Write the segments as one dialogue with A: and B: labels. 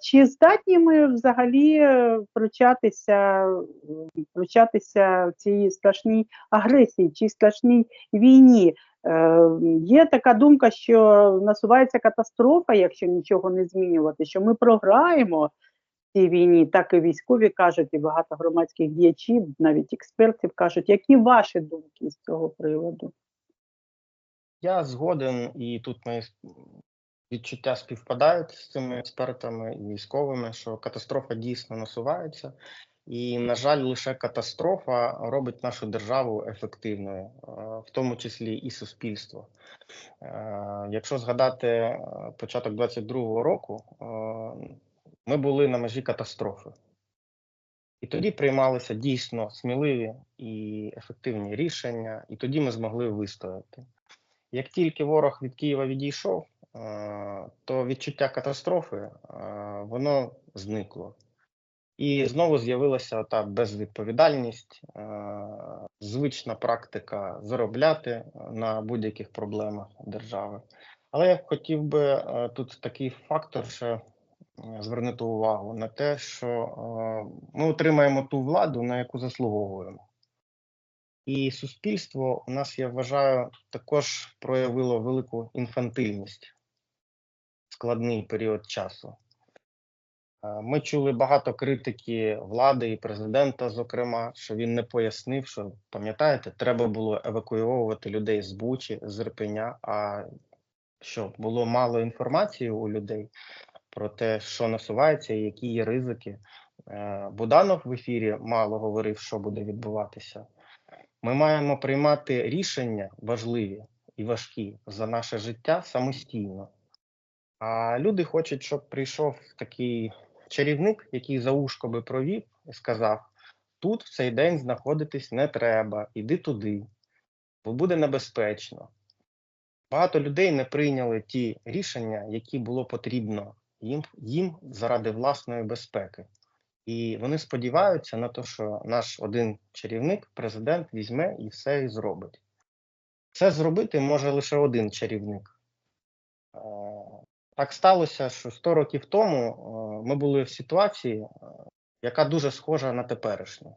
A: Чи здатні ми взагалі е, вручатися, вручатися цій страшній агресії, цій страшній війні? Е, є така думка, що насувається катастрофа, якщо нічого не змінювати, що ми програємо в цій війні, так і військові кажуть, і багато громадських діячів, навіть експертів кажуть. Які ваші думки з цього приводу?
B: Я згоден, і тут с- відчуття співпадають з цими експертами і військовими, що катастрофа дійсно насувається, і, на жаль, лише катастрофа робить нашу державу ефективною, е, в тому числі і суспільство. Е, Якщо згадати е, початок 22-го року, ми були на межі катастрофи. І тоді приймалися дійсно сміливі і ефективні рішення, і тоді ми змогли вистояти. Як тільки ворог від Києва відійшов, то відчуття катастрофи воно зникло. І знову з'явилася та безвідповідальність, звична практика заробляти на будь-яких проблемах держави. Але я хотів би тут такий фактор ще звернути увагу на те, що ми отримаємо ту владу, на яку заслуговуємо. І суспільство у нас, я вважаю, також проявило велику інфантильність складний період часу. Е, Ми чули багато критики влади і президента, зокрема, що він не пояснив, що пам'ятаєте, треба було евакуйовувати людей з Бучі, з Ірпеня. А що було мало інформації у людей про те, що насувається і які є ризики. Е, Буданов в ефірі мало говорив, що буде відбуватися. Ми маємо приймати рішення важливі і важкі за наше життя самостійно. А люди хочуть, щоб прийшов такий чарівник, який за ушко би провів і сказав: тут в цей день знаходитись не треба, іди туди, бо буде небезпечно. Багато людей не прийняли ті рішення, які було потрібно їм, їм заради власної безпеки. І вони сподіваються на те, що наш один чарівник, президент, візьме і все і зробить. Це зробити може лише один чарівник. Так сталося, що 100 років тому е, ми були в ситуації, е, яка дуже схожа на теперішню.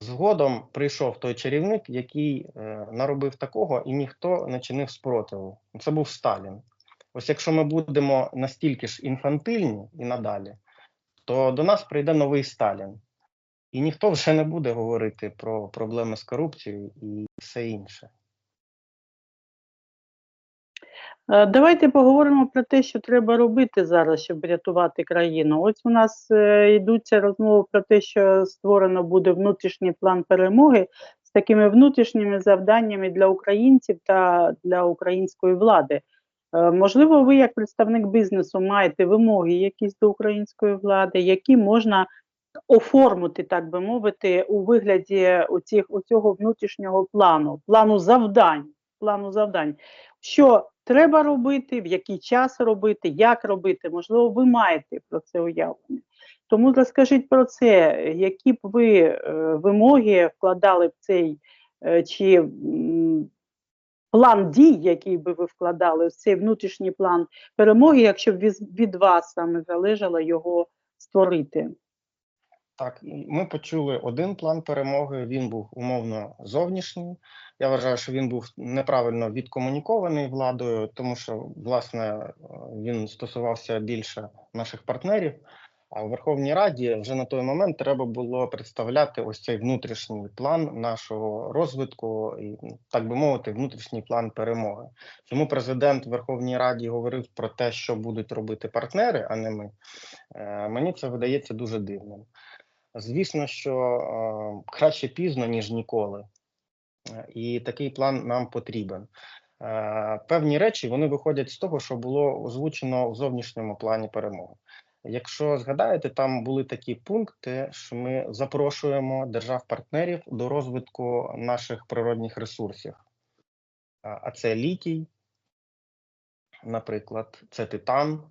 B: Згодом прийшов той чарівник, який е, наробив такого, і ніхто не чинив спротиву. Це був Сталін. Ось якщо ми будемо настільки ж інфантильні і надалі, то до нас прийде новий Сталін. І ніхто вже не буде говорити про проблеми з корупцією і все інше.
A: Давайте поговоримо про те, що треба робити зараз, щоб врятувати країну. Ось у нас е, йдуться розмови про те, що створено буде внутрішній план перемоги з такими внутрішніми завданнями для українців та для української влади. Е, Можливо, ви, як представник бізнесу, маєте вимоги якісь до української влади, які можна оформити, так би мовити, у вигляді оцих, оцього внутрішнього плану, плану завдань, плану завдань. Що треба робити, в який час робити, як робити, можливо, ви маєте про це уявлення. Тому розкажіть про це, які б ви е, вимоги вкладали в цей е, чи м, план дій, який би ви вкладали в цей внутрішній план перемоги, якщо б від, від вас саме залежало його створити.
B: Так, ми почули один план перемоги. Він був умовно зовнішній. Я вважаю, що він був неправильно відкомунікований владою, тому що власне е, він стосувався більше наших партнерів. А в Верховній Раді вже на той момент треба було представляти ось цей внутрішній план нашого розвитку і, так би мовити, внутрішній план перемоги. Чому президент Верховній Раді говорив про те, що будуть робити партнери, а не ми? Е, Мені це видається дуже дивним. Звісно, що е, краще пізно, ніж ніколи. Е, І такий план нам потрібен. Е, Певні речі вони виходять з того, що було озвучено в зовнішньому плані перемоги. Якщо згадаєте, там були такі пункти, що ми запрошуємо держав-партнерів до розвитку наших природних ресурсів. А це літій, наприклад, це титан,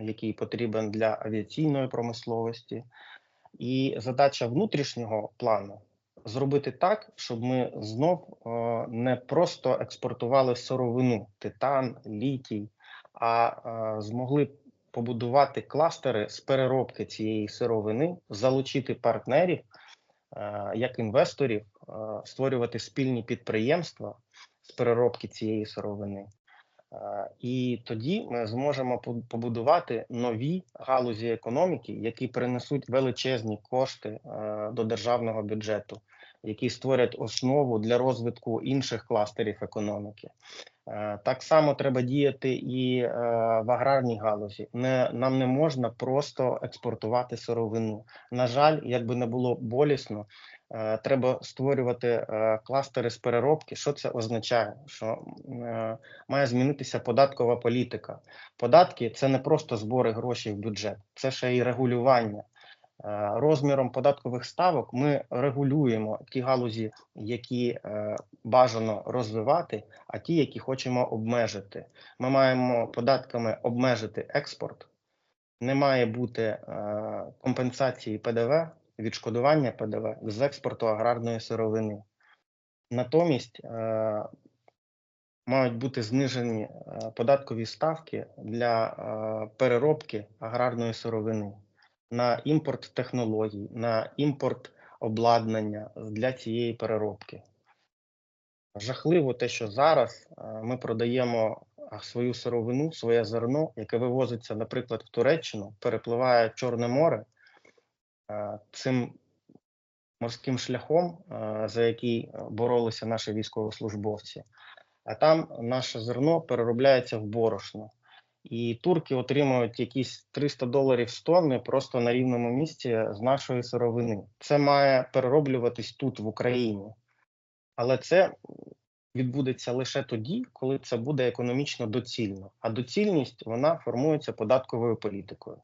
B: який потрібен для авіаційної промисловості. І задача внутрішнього плану зробити так, щоб ми знов е, не просто експортували сировину, титан, літій, а е, змогли побудувати кластери з переробки цієї сировини, залучити партнерів е, як інвесторів, створювати спільні підприємства з переробки цієї сировини. І тоді ми зможемо побудувати нові галузі економіки, які принесуть величезні кошти е, до державного бюджету, які створять основу для розвитку інших кластерів економіки. Е, Так само треба діяти і е, в аграрній галузі. Нам не можна просто експортувати сировину. На жаль, як би не було болісно, треба створювати е, кластери з переробки. Що це означає? Що е, має змінитися податкова політика. Податки це не просто збори грошей в бюджет, це ще й регулювання. Е, Розміром податкових ставок ми регулюємо ті галузі, які е, бажано розвивати, а ті, які хочемо обмежити. Ми маємо податками обмежити експорт. Не має бути е, компенсації ПДВ, відшкодування ПДВ з експорту аграрної сировини. Натомість е, мають бути знижені е, податкові ставки для е, переробки аграрної сировини на імпорт технологій, на імпорт обладнання для цієї переробки. Жахливо те, що зараз ми продаємо свою сировину, своє зерно, яке вивозиться, наприклад, в Туреччину, перепливає Чорне море цим морським шляхом, е, за який е, боролися наші військовослужбовці. А там наше зерно переробляється в борошно. І турки отримують якісь 300 доларів з тонни просто на рівному місці з нашої сировини. Це має перероблюватись тут, в Україні. Але це відбудеться лише тоді, коли це буде економічно доцільно. А доцільність вона формується податковою політикою.